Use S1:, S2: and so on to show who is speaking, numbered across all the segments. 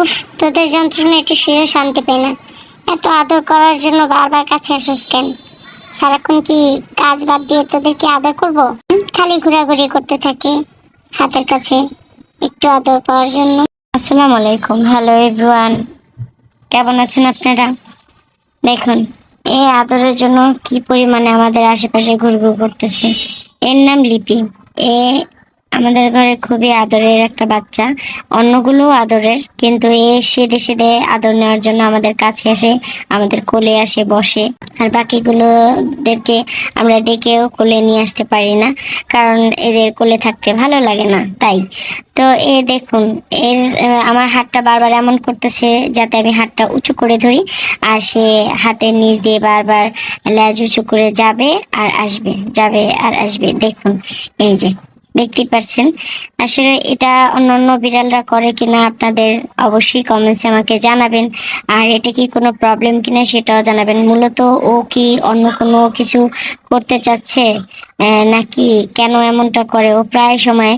S1: উফ তোদের যন্ত্রণা একটু শুয়েও শান্তি পাই না। এত আদর করার জন্য বারবার কাছে আসিস কেন? সারাক্ষণ কি কাজ বাদ দিয়ে তোদেরকে আদর করব? খালি ঘোরাঘুরি করতে থাকে হাতের কাছে একটু আদর পাওয়ার জন্য। আসসালামু আলাইকুম। হ্যালো এভরিওয়ান কেমন আছেন আপনারা? দেখুন, এই আদরের জন্য কি পরিমাণে আমাদের আশেপাশে ঘুরঘুর করতেছে। এর নাম লিপি। এ আমাদের ঘরে খুবই আদরের একটা বাচ্চা। অন্যগুলোও আদরের, কিন্তু এ সেদে সেদে আদর নেওয়ার জন্য আমাদের কাছে আসে আমাদের কোলে আসে, বসে। আর বাকিগুলোদেরকে আমরা ডেকেও কোলে নিয়ে আসতে পারি না, কারণ এদের কোলে থাকতে ভালো লাগে না, তাই। তো এ দেখুন, এর আমার হাতটা বারবার এমন করতেছে যাতে আমি হাতটা উঁচু করে ধরি, আর সে হাতের নিচ দিয়ে বারবার লেজ উঁচু করে যাবে আর আসবে, যাবে আর আসবে। দেখুন, এই যে। দেখতেই পারছেন। আসলে এটা অন্য অন্য বিড়ালরা করে কিনা আপনাদের অবশ্যই কমেন্টসে আমাকে জানাবেন। আর এটা কি কোনো প্রবলেম কিনা সেটাও জানাবেন। মূলত ও কি অন্য কোনো কিছু করতে চাচ্ছে? নাকি কেন এমনটা করে? ও প্রায় সময়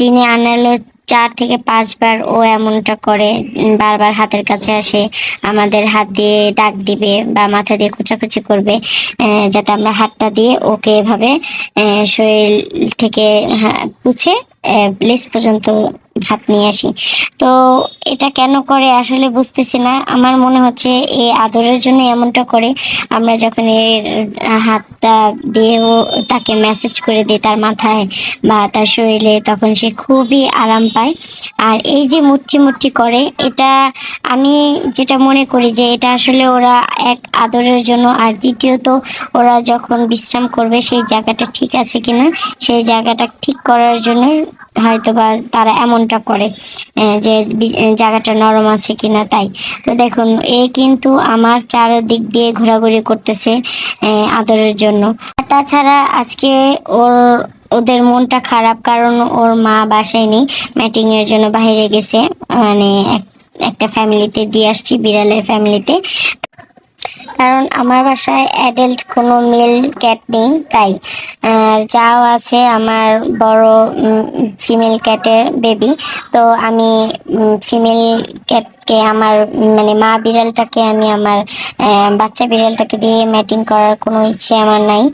S1: দিনে আনালো চার থেকে পাঁচবার ও এমনটা করে বারবার হাতের কাছে আসে, আমাদের হাত দিয়ে ডাক দিবে বা মাথা দিয়ে খোঁচাখুচি করবে যাতে আমরা হাতটা দিয়ে ওকে এভাবে শরীর থেকে পুছে লেস পর্যন্ত হাত নিয়ে আসি। তো এটা কেন করে আসলে বুঝতেছি না। আমার মনে হচ্ছে এই আদরের জন্য এমনটা করে। আমরা যখন এর হাতটা দিয়ে ও তাকে মেসেজ করে দিই তার মাথায় বা তার শরীরে, তখন সে খুবই আরাম পায়। আর এই যে মুট্টি মুট্টি করে, এটা আমি যেটা মনে করি যে এটা আসলে ওরা এক আদরের জন্য। আর দ্বিতীয়ত, ওরা যখন বিশ্রাম করবে, সেই জায়গাটা ঠিক আছে কিনা, সেই জায়গাটা ঠিক করার জন্য হয়তো বা তারা এমনটা করে যে জায়গাটা নরম আছে কিনা তাই। তো দেখুন, এ কিন্তু আমার চারদিক দিয়ে ঘোরাঘুরি করতেছে আদরের জন্য। তাছাড়া আজকে ওর, ওদের মনটা খারাপ কারণ ওর মা বাসায় নেই ম্যাটিং এর জন্য বাইরে গেছে মানে এক- একটা ফ্যামিলিতে দিয়ে আসছি, বিড়ালের ফ্যামিলিতে কারণ আমার বাসায় অ্যাডাল্ট কোনো মেল ক্যাট নেই, তাই যাও আছে আমার বড় ফিমেল ক্যাটের বেবি তো আমি ফিমেল ক্যাটকে আমার মানে মা বিড়ালটাকে আমি আমার বাচ্চা বিড়ালটাকে দিয়ে ম্যাটিং করার কোনো ইচ্ছে আমার নাই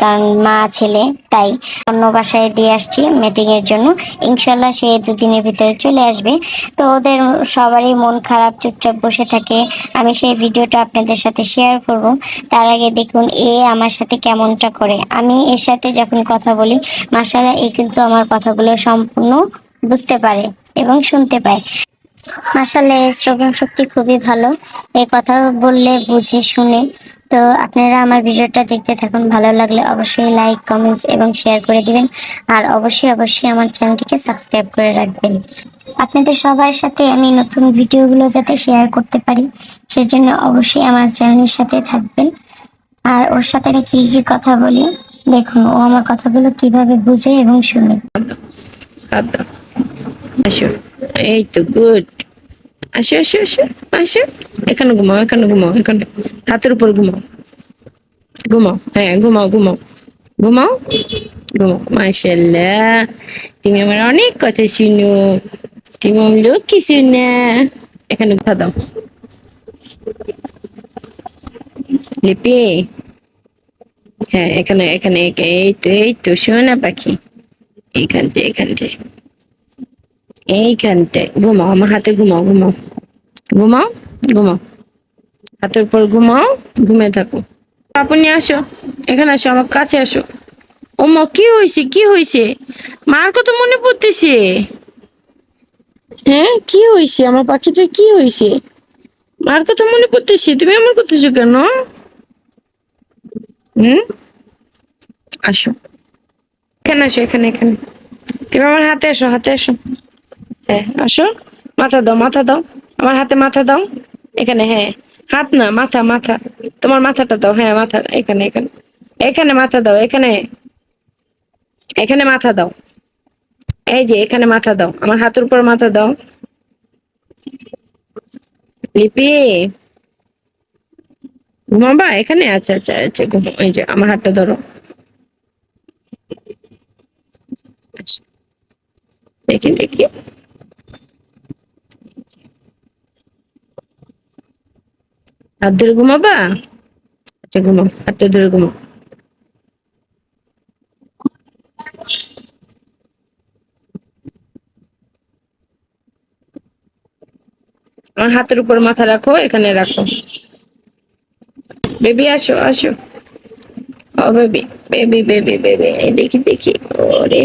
S1: কারণ মা ছেলে, তাই অন্য বাসায় দিয়ে আসছি ম্যাটিং এর জন্য। ইনশাল্লাহ সে দুদিনের ভিতরে চলে আসবে। তো ওদের সবারই মন খারাপ, চুপচাপ বসে থাকে। আমি সেই ভিডিওটা আপনাদের সাথে শেয়ার করব। তার আগে দেখুন, এ আমার সাথে কেমনটা করে। আমি এর সাথে যখন কথা বলি মাসালা এ কিন্তু আমার কথাগুলো সম্পূর্ণ বুঝতে পারে এবং শুনতে পায়। মাসালে শ্রবণ শক্তি খুবই ভালো। এই কথা বললে, বুঝে, শুনে। তো আপনারা আমার ভিডিওটা দেখতে থাকুন, ভালো লাগলে অবশ্যই লাইক কমেন্টস এবং শেয়ার করে দিবেন। আর অবশ্যই অবশ্যই আমার চ্যানেলটিকে সাবস্ক্রাইব করে রাখবেন। আপনাদের সবার সাথে আমি নতুন ভিডিওগুলো যাতে শেয়ার করতে পারি, সেজন্য অবশ্যই আমার চ্যানেলের সাথে থাকবেন। আর ওর সাথে আমি কি কি কথা বলি, দেখুন, ও আমার কথাগুলো কীভাবে বুঝে এবং শুনে।
S2: আসো। এই তো গুড আসো আসো আসো আসো। এখানে ঘুমাও এখানে ঘুমাও, এখানে। হাতের উপর ঘুমাও। ঘুমাও হ্যাঁ ঘুমাও ঘুমাও। ঘুমাও? ঘুমাও। মাশাল্লাহ তুমি আমার অনেক কথা শুনো। তুমি আমার লক্ষ্মী শুনে। এখানে কথা দাও। লিপি। হ্যাঁ এখানে এখানে, এই তো এই তো সোনা পাখি। এইখানটে এইখানটে এইখানটায় ঘুমাও, আমার হাতে ঘুমাও ঘুমাও। ঘুমাও ঘুমাও। হাতের উপর ঘুমাও, ঘুমিয়ে থাকো। আপনি আসো, এখানে আসো, আমার কাছে আসো। ও মা কি হয়েছে কি হয়েছে মার কথা মনে পড়তেছে। হ্যাঁ কি হয়েছে আমার পাখিটার কি হয়েছে মার কথা মনে পড়তেছে, তুমি আমার করতেছো কেন? হুম? আসো। এখানে আসো, এখানে এখানে। তুমি আমার হাতে এসো হাতে এসো হ্যাঁ আসো। মাথা দাও মাথা দাও। আমার হাতে মাথা দাও। এখানে হ্যাঁ। হাত না, মাথা মাথা। তোমার মাথাটা দাও। হ্যাঁ মাথা, এখানে এখানে। এখানে মাথা দাও, এখানে। এখানে মাথা দাও। এই যে, এখানে মাথা দাও। আমার হাতের উপর মাথা দাও। লিপি। ঘুমাবা? এখানে? আচ্ছা আচ্ছা আচ্ছা ঘুমো এই যে, আমার হাতটা ধরো। দেখি দেখি। হাত ধরে ঘুমাবা? আচ্ছা ঘুমাও হাতটা ধরে ঘুমাও। আমার হাতের উপর মাথা রাখো, এখানে রাখো। বেবি, আসো আসো। ও, বেবি বেবি বেবি বেবি দেখি দেখি। ওরে।